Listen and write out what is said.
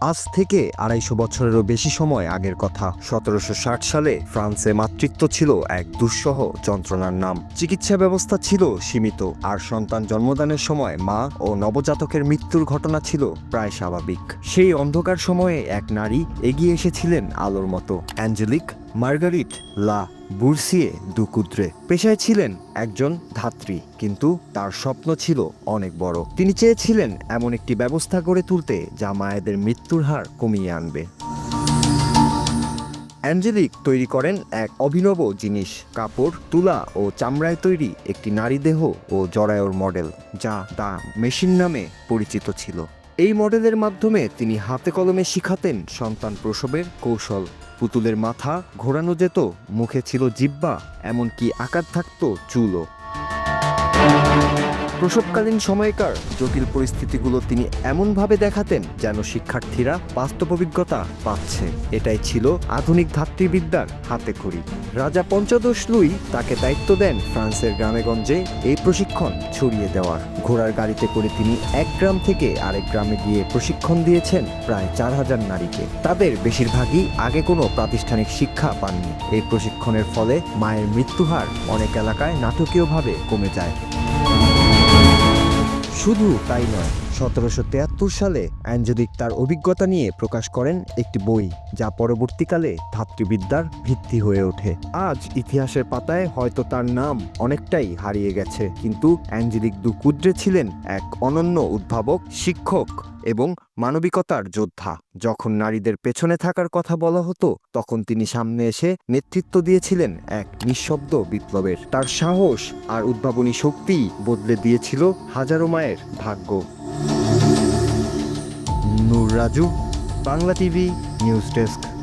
আজ থেকে আড়াইশো বছরেরও বেশি সময় আগের কথা। সতেরোশো ষাট সালে ফ্রান্সে মাতৃত্ব ছিল এক দুঃসহ যন্ত্রণার নাম। চিকিৎসা ব্যবস্থা ছিল সীমিত, আর সন্তান জন্মদানের সময় মা ও নবজাতকের মৃত্যুর ঘটনা ছিল প্রায় স্বাভাবিক। সেই অন্ধকার সময়ে এক নারী এগিয়ে এসেছিলেন আলোর মতো। অ্যাঞ্জেলিক মার্গারিট লা বুরসিয়ে দুকুদ্রে পেশায় ছিলেন একজন ধাত্রী, কিন্তু তার স্বপ্ন ছিল অনেক বড়। তিনি চেয়েছিলেন এমন একটি ব্যবস্থা গড়ে তুলতে যা মায়েদের মৃত্যুর হার কমিয়ে আনবে। অ্যাঞ্জেলিক তৈরি করেন এক অভিনব জিনিস, কাপড়, তুলা ও চামড়ায় তৈরি একটি নারী দেহ ও জরায়ুর মডেল, যা তা মেশিন নামে পরিচিত ছিল। এই মডেলের মাধ্যমে তিনি হাতে কলমে শিখাতেন সন্তান প্রসবের কৌশল। পুতুলের মাথা ঘোরানো যেত, মুখে ছিল জিব্বা এমনকি আকার থাকত চুলও। প্রসবকালীন সময়কার জটিল পরিস্থিতিগুলো তিনি এমনভাবে দেখাতেন যেন শিক্ষার্থীরা বাস্তব অভিজ্ঞতা পাচ্ছে। এটাই ছিল আধুনিক ধাত্রীবিদ্যার হাতে খড়ি। রাজা পঞ্চদশ লুই তাকে দায়িত্ব দেন ফ্রান্সের গ্রামেগঞ্জে এই প্রশিক্ষণ ছড়িয়ে দেওয়ার। ঘোড়ার গাড়িতে করে তিনি এক গ্রাম থেকে আরেক গ্রামে গিয়ে প্রশিক্ষণ দিয়েছেন প্রায় চার হাজার নারীকে। তাদের বেশিরভাগই আগে কোনো প্রাতিষ্ঠানিক শিক্ষা পাননি। এই প্রশিক্ষণের ফলে মায়ের মৃত্যুহার অনেক এলাকায় নাটকীয়ভাবে কমে যায়। শুধু তাই নয়, সতেরোশো তেয়াত্তর সালে অ্যাঞ্জেলিক তার অভিজ্ঞতা নিয়ে প্রকাশ করেন একটি বই, যা পরবর্তীকালে ধাত্রীবিদ্যার ভিত্তি হয়ে ওঠে। আজ ইতিহাসের পাতায় হয়তো তার নাম অনেকটাই হারিয়ে গেছে, কিন্তু অ্যাঞ্জেলিক দু কুদ্রে ছিলেন এক অনন্য উদ্ভাবক, শিক্ষক। এবং মানবিকতার যোদ্ধা। যখন নারীদের পেছনে থাকার কথা বলা হতো, তখন তিনি সামনে এসে নেতৃত্ব দিয়েছিলেন এক নিঃশব্দ বিপ্লবের। তার সাহস আর উদ্ভাবনী শক্তি বদলে দিয়েছিল হাজারো মায়ের ভাগ্য। Noor Raju, Bangla TV, news desk.